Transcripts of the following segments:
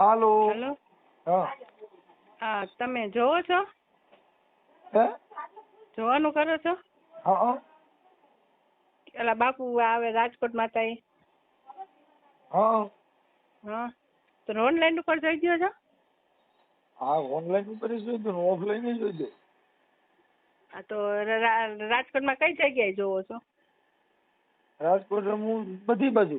હાલો. Hello. હા. તમે જોવો છો? હે? જોવાનું કરો છો? હા હા. બાપુ આવે રાજકોટમાં તઈ હા. હા. તો ઓનલાઈન ઉપર જોઈ ગયો છો? હા ઓનલાઈન ઉપર જોઈ દો ઓફલાઈન જોઈ દો હા તો રાજકોટમાં કઈ જગ્યાએ જોવો છો? રાજકોટ હું બધી બાજુ.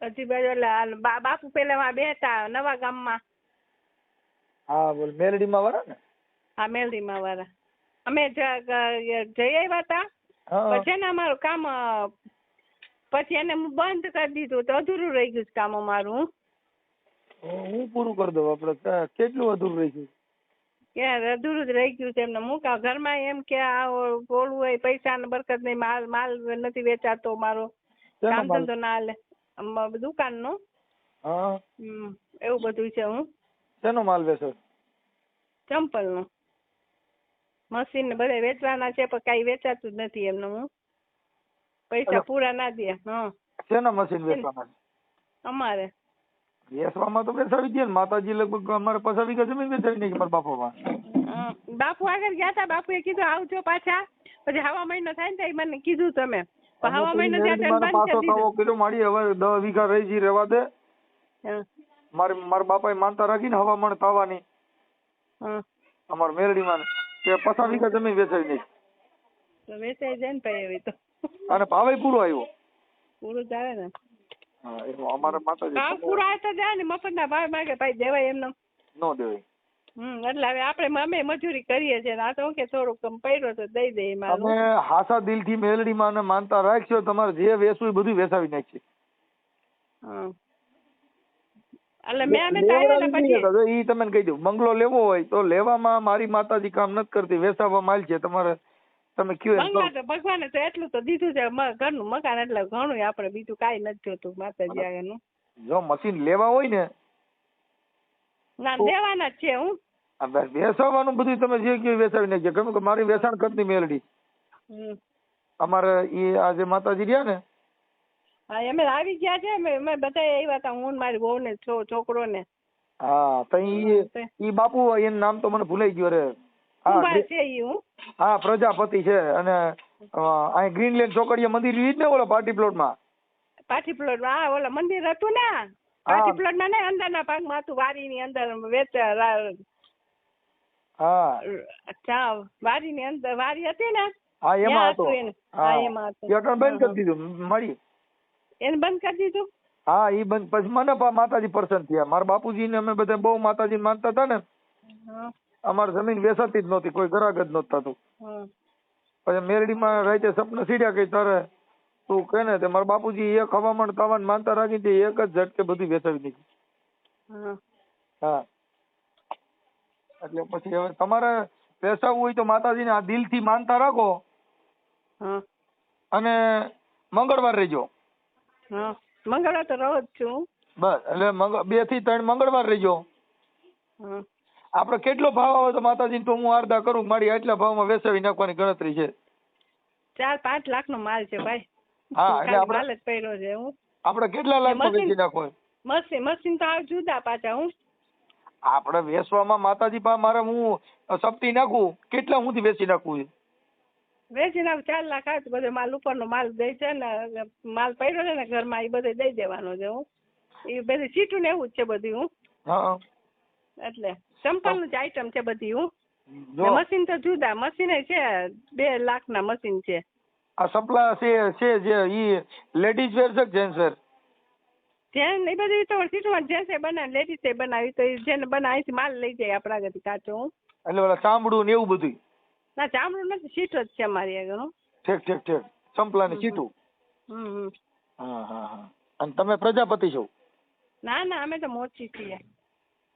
બધી બાજુ એટલે બાપુ પેલા બેઠા નવા ગામમાં. હા બોલ મેલડીમાં વાળા ને? હા મેલડીમાં વાળા. અમે જઈ આવ્યા હતા પછી ને અમારું કામ પછી એને બંધ કરી દીધું તો અધૂરું રહી ગયું કામ અમારું. હું પૂરું કરી દઉં આપડે કેટલું અધૂરું રહી ગયું? કે અધૂરું જ રહી ગયું છે એમને. હું ઘરમાં એમ કે આ ઓ- હોય પૈસા ને બરકત નહીં માલ માલ નથી વેચાતો મારો. કામ ધંધો ના હાલે. દુકાનનું હા. એવું બધું છે હું. શેનો માલ વેચો ચંપલનું મશીન ને બધા વેચવાના છે પણ કઈ વેચાતું જ નથી એમને હું. પૈસા પૂરા ના દે હા. શેના મશીન વેચવાના છે? અમારે. વેચવામાં તો વેચાવી દે ને માતાજી લગભગ અમારે પચાસ વીઘા જમીન વેચાવી નાખી મારા બાપામાં. બાપુ આગળ ગયા હતા બાપુએ કીધું આવજો પાછા. પછી હવા મહિનો થાય ને ત્યારે મને કીધું તમે. પાછો કરી થવો દીધું હવે દસ વીઘા રહી જી રેવા દે. મારે મારા બાપાએ માનતા રાખીને હવામાન થવાની. અમારા મેરડીમાં કે પચાસ વીઘા જમીન વેચાઈ નાખી. વેચાઈ જાય ને ભાઈ હવે તો. અને ભાવે પૂરો આવ્યો. પૂરું ચાલે ને. હા એ અમારા માતાજી પૂરો આવે તો જાય ને મફત ના ભાવ માંગે ભાઈ દેવાય એમને. નો દેવાય. હમ એટલે હવે આપણે અમે મજૂરી કરીએ છીએ ને આ તો કે થોડુંક કમ પડ્યો તો દઈ દે એમાં અમે હાસા દિલથી મેલડીમાં અને માનતા રાખશો તમારે જે વેચવું એ બધું વેસાવી નાખશે એટલે મેં અમે તો પછી ઈ તમને કહી દઉં બંગલો લેવો હોય તો લેવામાં મારી માતાજી કામ નથી કરતી વેસાવા માલ છે તમારે તમે કયો. બંગલા તો ભગવાને તો એટલું તો દીધું છે ઘરનું મકાન એટલે ઘણું આપણે બીજું કાંઈ નથી જોતું માતાજી આગળનું જો મશીન લેવા હોય ને ના લેવાના દેવાના જ છે હું. આ વે- બધું તમે જે કે વેસાવી નાખજો. કેમ કે મારી વેસાણ કરતી મેલડી. અમારે ઈ આ જે માતાજી રહ્યા ને હા એમે આવી ગયા છે. અમે બધા આવ્યા હતા. હું મારી વહુ ને છો છોકરો ને. હા તો ઈ ઈ બાપુ એનું નામ તો મને ભૂલાઈ ગયું રે હા પ્રજાપતિ છે. અને અહીં ગ્રીનલેન્ડ ચોકડીએ મંદિર જ ને ઓલો પાર્ટી પ્લોટમાં? પાર્ટી પ્લોટ હા ઓલા મંદિર હતું ને. પાછી પ્લોટમાં ને અંદરના ભાગમાં હતું. વાડી ની અંદર વેચ હા. ચા વાડી ની અંદર વાડી હતી ને? હા એમાં હતો. હા. હા, એમાં હતું. એ બંધ કરી દીધું. મળી. એને બંધ કરી દીધું? હા ઈ બંધ. પછી મને માતાજી પ્રસન્ન થયા. મારા બાપુજી ને અમે બધા બહુ માતાજી માનતા હતા ને? અમારે જમીન વેસાતી જ નહોતી. કોઈ ગ્રાહક જ નહોતું થતું. પછી મેરડીમાં રાતે સપના સીડ્યા કે તારે તું કે ને તે મારા બાપુજી એક હવામાન તાવાન માનતા રાખી તે એક જ ઝટકે બધું વેચાવી દીધું. હા. એટલે પછી હવે તમારે બેસાવું હોય તો માતાજીને આ દિલથી માનતા રાખો. અને મંગળવાર રહેજો. મંગળવાર તો રહો જ છું. બસ એટલે બેથી ત્રણ મંગળવાર રહેજો. હા. આપણે કેટલો ભાવ આવે તો માતાજીને તો હું અર્ધા કરું મારી આટલા ભાવમાં વેચાવી નાખવાની ગણતરી છે. ચાર પાંચ લાખ નો માલ છે ભાઈ. હા એટલે આપણે માલ જ પહેર્યો છે હું. આપણે કેટલા લાખ વેચી નાખો? મશીન મશીન તો આ જુદા પાછા હું. આપણે વેસવામાં માતાજી પાસે મારે હું સપટી નાખું? કેટલા હું વેચી નાખું છે વેચી નાખ ચાર લાખ તો બધો માલ ઉપરનો માલ દે છે ને માલ પડ્યો છે ને ઘરમાં એ બધે દઈ દેવાનો છે હું. એ બધી સીટું ને એવું જ છે બધી હું. એટલે ચંપલનું જ આઈટમ છે બધી હું. મશીન તો જુદા મશીન છે બે લાખ ના મશીન છે. આ સપ્લા છે છે જે ઈ લેડીઝ વેર છે જેન્ટ્સ વેર જેન એ બધી તો સીટમાં જેન્સે બનાવી લેડીઝે બનાવી તો જેને બનાવી અહીંથી માલ લઈ જાય આપણા આગળથી કાચો એટલે ઓલા ચામડું ને એવું બધું ના ચામડું નથી સીટ જ છે મારી આગળ ઠીક ઠીક ઠીક. ચંપલાની ચીટું હમ. હા હા હા. અને તમે પ્રજાપતિ છો? ના ના અમે તો મોચી છીએ.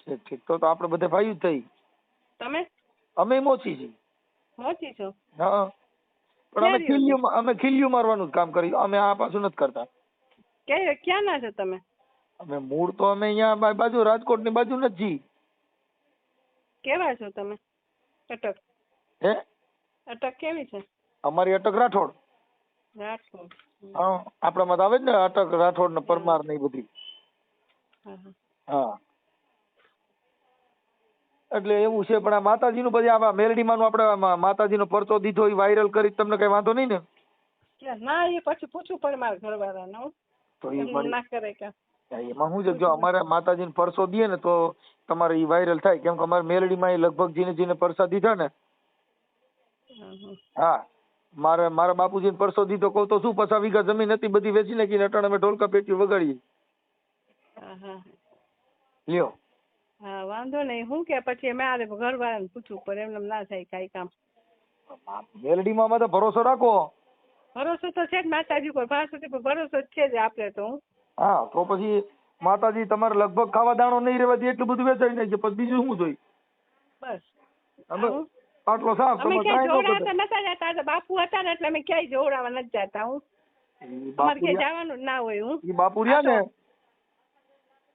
ઠીક ઠીક. તો તો આપણે બધે ભાઈ જ થઈ. તમે? અમે મોચી છીએ. મોચી છો? હા. પણ અમે ખીલ્યું અમે ખીલ્યું મારવાનું જ કામ કર્યું અમે આ પાછું નથી કરતા. ક્યાં ના છો તમે? અમે મૂળ તો અમે અહીંયા બાજુ રાજકોટની બાજુ જી કેવા છો તમે? અટક. હે? અટક કેવી છે? અમારી અટક રાઠોડ. રાઠોડ. હા આપણામાં તો આવે જ ને અટક રાઠોડ ને પરમાર ને એ બધી. હા એટલે એવું છે પણ આ માતાજીનું પછી આ મેલડીમાંનું આપણે માતાજી માતાજીનો પરચો દીધો એ વાયરલ કરી તમને કઈ વાંધો નહીં ને? ના એ પછી પૂછવું પડે મારા ઘરવાળાને. તો એ ના કરે કે. એમાં શું છે જો અમારે માતાજીને પરસો દઈએ ને તો તમારે ઈ વાયરલ થાય. કેમ કે અમારે મેલડીમાં એ લગભગ જીને જીને પરસા દીધા ને. હા, મારે મારા બાપુજીને પરસો દીધો કહું તો શું પચાસ વીઘા જમીન હતી બધી વેચી નાખીને અટાણે અમે ઢોલકા પેટી વગાડીએ. લ્યો. હા વાંધો નહીં હું કે પછી મારે ઘરવાળાને પૂછવું પડે. એમને એમ ના થાય કાંઈ કામ. મેલડીમાં અમે તો ભરોસો રાખો. ભરોસો તો છે જ માતાજી પર ભરોસો તો ભરોસો જ છે જ આપણે તો હા. તો પછી માતાજી તમારે લગભગ ખાવા દાણો નહીં રહેવા દે એટલું બધું વેચાઈ છે પછી બીજું શું જોઈ બસ. અમે આટલો સાફ અમે તમે ક્યાંય જોડાતા નતા જતા. બાપુ હતા ને એટલે અમે ક્યાંય જોડાવા નથી જતા હું. અમારે ક્યાંય જવાનું ના હોય હું. ઈ બાપુ રહ્યા ને?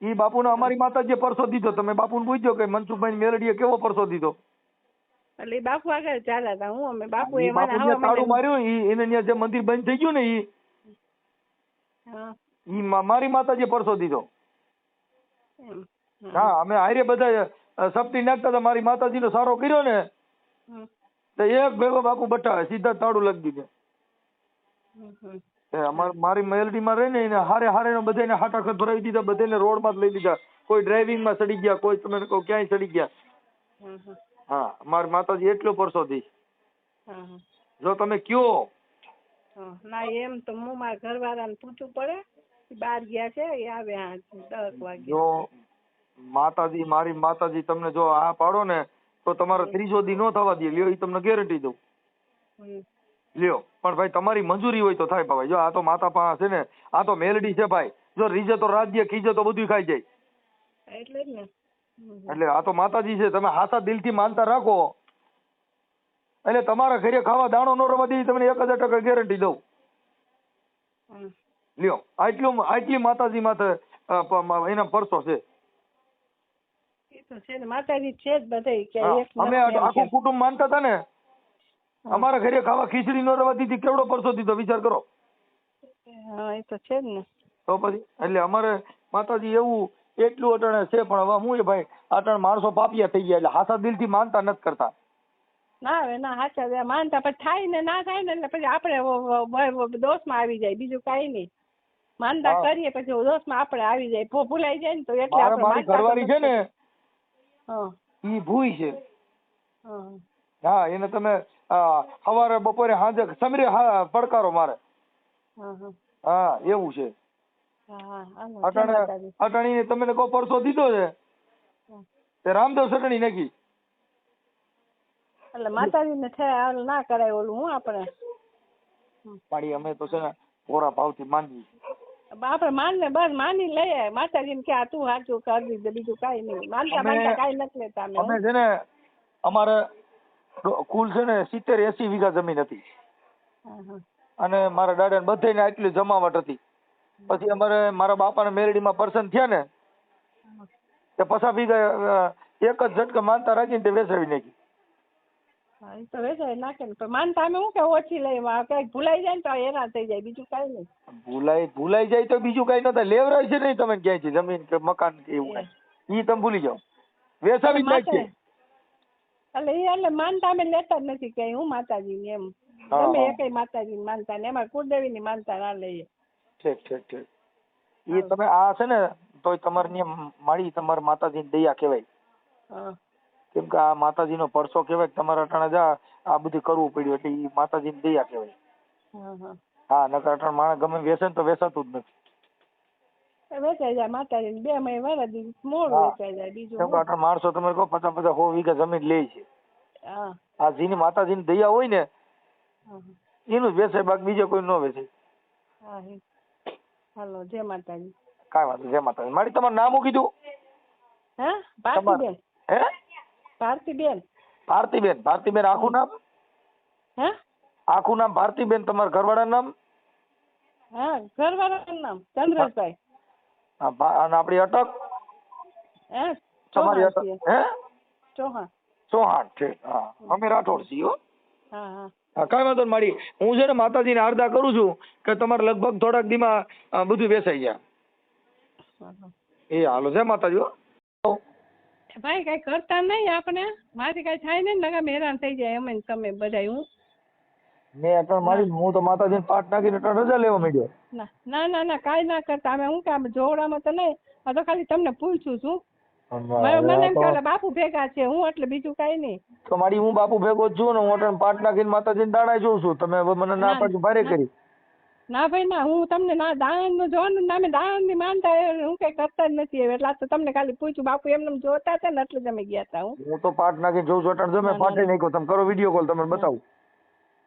ઈ બાપુને અમારી માતાજીએ પરસો દીધો. તમે બાપુને પૂછ્યો કે મનસુખભાઈ મેલડીએ કેવો પરસો દીધો? એટલે બાપુ આગળ ચાલ્યા હતા હું અમે બાપુ એ મને હવા તાળું માર્યું ઈ એને ન્યા જે મંદિર બંધ થઈ ગયું ને ઈ ઈ મારી માતાજી પરસો દીધો. હા અમે હારે બધા સપટી નાખતા હતા. મારી માતાજીનો સારો કર્યો ને તો એક ભેગો બાપુ બટાવે સીધા તાળું લગી અમારે મારી એ માં રહે ને એને હારે હારે ને બધાને હાટાખત ભરાવી દીધા બધાને રોડમાં જ લઈ લીધા. કોઈ ડ્રાઇવિંગમાં ચડી ગયા કોઈ તમે કહો ક્યાંય ચડી ગયા. હા મારી માતાજી એટલું પરસો દી હા, હા. જો તમે કયો. ના એમ તો હું મારા ઘરવાળાને પૂછવું પડે બાર ગયા છે એ આવ્યા દસ વાગે. જો માતાજી મારી માતાજી તમને જો આ પાડો ને તો તમારે ત્રીજો દી નો થવા દે. લ્યો એ તમને ગેરંટી દઉં. લ્યો પણ ભાઈ તમારી મંજૂરી હોય તો થાય ભાઈ. જો આ તો માતા પાસે છે ને આ તો મેલડી છે ભાઈ. જો રીજે તો રાજ્ય ખીજે તો બધું ખાઈ જાય. એટલે જ ને. એટલે આ તો માતાજી છે તમે હાથા દિલથી માનતા રાખો. એટલે તમારા ઘરે ખાવા દાણો નો રવા દે તમને એક હજાર ટકા ગેરંટી દઉં. લ્યો આટલું આટલી માતાજી માથે એના પરસો છે. માતાજી જ બધે અમે આખું કુટુંબ માનતા હતા ને. અમારા ઘરે ખાવા ખીચડી નો રવા દીધી કેવડો પરસો દીધો વિચાર કરો. હા એ તો છે જ ને. તો પછી એટલે અમારે માતાજી એવું એટલું અટણે છે પણ હવે હું એ ભાઈ અટણ માણસો પાપિયા થઈ ગયા એટલે હાથા દિલથી માનતા નથી કરતા. ના હવે ના હાચા માનતા પછી થાય ને ના થાય ને એટલે પછી આપણે દોષમાં આવી જાય બીજું કાંઈ નહીં. માનતા હા. કરીએ પછી દોષમાં આપણે આવી જાય ભૂલાઈ જાય ને તો એટલે આપણે મારી ઘરવાળી છે ને ઈ ભૂઈ છે. હા. એને તમે સવારે બપોરે સાંજે સમરે પડકારો મારે. હા એવું છે. અટાણે માતાજી. અટાણીને તમે કહો પરસો દીધો છે. તે રામદેવ ચટણી નાખી. એટલે માતાજી છે હાલ ના કરાય ઓલું હું આપણે? પાડી અમે તો છે ને કોરા ભાવથી માનવી આપણે માન ને બસ માની લઈએ. માતાજીને કે આ તું સાચું કરી દીધું બીજું કઈ નહીં. માનતા માનતા કઈ નથી લેતા અમે અમે છે ને અમારે કુલ છે ને સિત્તેર એસી વીઘા જમીન હતી. અને મારા દાદા ને બધાને આટલી જમાવટ હતી. પછી અમારે મારા બાપાને મેરડીમાં પર્સન થયા ને તે પસા અ, એક જ ઝટકે માનતા રાખીને તે વેસાવી નાખી. તો નાખે ને પણ માનતા અમે શું કે ઓછી ભૂલાઈ જાય ને તો હેરાન થઈ જાય બીજું કાંઈ નહીં. ભૂલાઈ ભૂલાઈ જાય તો બીજું કઈ ન થાય લેવરાય છે નહીં તમે ક્યાંયથી જમીન કે મકાન કે એવું કઈ. ઈ તમે ભૂલી જાઓ. વેચાવી જ નાખીએ. એટલે એ એટલે માનતા અમે લેતા જ નથી કઈ હું માતાજીની એમ. તમે ગમે માતાજી માનતા ને એમાં કુળદેવીની માનતા ના લઈએ. ઠીક ઠીક ઠીક. એ તમે આ છે ને તો તમારે ત્યાં માળી તમારા માતાજીની દયા કહેવાય. કેમ કે આ માતાજીનો પરસો કહેવાય તમારા અટાણે જા આ બધું કરવું પડ્યું એટલે ઈ માતાજીની દયા કહેવાય. હા નકર અટાણે માણસ ગમે વેસે તો વેસાતું જ નથી. એ વેચાઈ જાય માતાજીની. બે મહિને વરસ દી વેચાઈ જાય બીજું કેમ કે માણસો તમે કહો પચાસ પચાસ સો વીઘા જમીન લે છે. આ જીની માતાજીની દયા હોય ને એનું જ વેચાય બાકી બીજો કોઈ ન વેચે હા હે. હાલો જય માતાજી. કાંઈ વાંધો જય માતાજી. મારી તમારું નામ હું કીધું? હે? ભારતીબેન હે? ભારતીબેન ભારતીબેન ભારતીબેન આખું નામ? હે? આખું નામ ભારતીબેન તમારા ઘરવાળાનું નામ? હા ઘરવાળાનું નામ ચંદ્રભાઈ હા, અને આપણી અટક? હે? તમારી અટક? હે? ચૌહાણ. ચૌહાણ ઠીક. હા. અમે રાઠોડ છીએ હા હા. હા કાંઈ વાંધો નહીં મારી હું છે ને માતાજીને આરદા કરું છું કે તમારે લગભગ થોડાક દીમાં બધું બેસાઈ જાય. એ હાલો છે માતાજી હો. ભાઈ કઈ કરતા નહીં આપણે. મારી કઈ થાય નહીં ને નકર હેરાન થઈ જાય એમ ને તમે બધા હું. મેં અટણ મારી હું તો માતાજીને પાઠ નાખીને અટણ રજા લેવા માંડ્યો. ના ના ના કાઈ ના કરતા. અમે હું કામ જોવડામાં તો નહીં. આ તો ખાલી તમને પૂછું છું. મને એમ કે બાપુ ભેગા છે હું એટલે બીજું કઈ નહીં. તો મારી હું બાપુ ભેગો છું ને હું અટણ પાઠ નાખીને માતાજીને દાણા જોઉં છું. તમે મને ના ના, પાડી ભારે કરી. ના ભાઈ ના હું તમને ના દાનનું જોવાનું નામે દાનની માનતા હું કઈ કરતા જ નથી એટલા તો તમને ખાલી પૂછ્યું બાપુ એમને એમ જોતા હતા ને એટલે તમે ગયા હતા હું. હું તો પાટ નાખી જોઉં છું અટણ જમે ના, પાઠે નાખ્યો તમે કરો વીડિયો કોલ તમને બતાવું.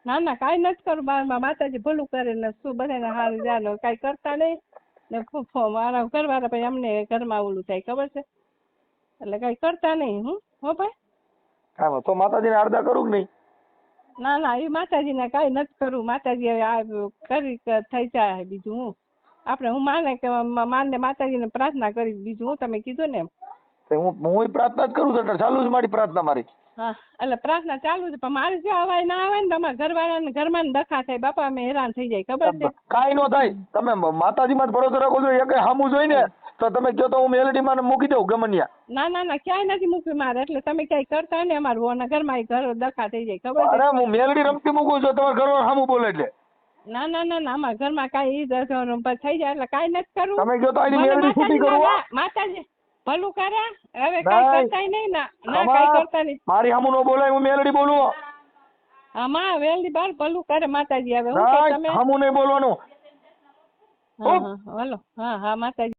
ના ના કાંઈ નથી કરું માતાજી ભલું કરે ને શું બધાને હારું જાનો કઈ કરતા નહીં. ને મારા ઘરવાળા ભાઈ અમને ઘરમાં ઓલું થાય ખબર છે? એટલે કઈ કરતા નહીં હું હો ભાઈ? હા તો માતાજીને આરદા કરું કે નહીં? ના ના એ માતાજીને કાંઈ નથી કરું. માતાજી હવે આ કરી થઈ જાય બીજું હું. આપણે હું માને કે મ- માને માતાજીને પ્રાર્થના કરી બીજું હું તમે કીધું ને એમ. હું હું પ્રાર્થના જ કરું છું ચાલુ જ મારી પ્રાર્થના મારી. હા એટલે પ્રાર્થના ચાલુ છે પણ મારે જે અવાય ના આવે ને તમારા ઘરવાળાને ઘરમાં દખા થાય. બાપા અમે હેરાન થઈ જાય ખબર છે? કાંઈ નો થાય. તમે માતાજીમાં જ ભરોસો રાખો છો એક સામું જોઈને તો તમે કહો તો હું મેલડી માં મૂકી દઉં ગમનિયા. ના ના ના ક્યાંય નથી મૂક્યું મારે એટલે તમે ક્યાંય કરતા હોય ને અમારા વહુના ઘરમાં ઘર દખા થઈ જાય ખબર છે? અરે હું મેલડી રમતી મૂકું છું તમારા ઘરવાળા સામું બોલે એટલે ના ના ના ના અમારા ઘરમાં કાંઈ ઈ દસ થઈ જાય એટલે કાંઈ નથી કરવું. તમે કહો તો આની મને મેલડી છૂટી કરું હો. ના- માતાજી ભલું કરે? હવે કાંઈ. કરતાય નહીં ના ના આમાં કરતા નહીં. મારી સામું નો બોલાય હું મેલડી બોલું. આમાં વેલડી બાર ભલું કરે માતાજી હવે હું કે ના તમે સામું નહીં બોલવાનું. હા હા હા હા માતાજી.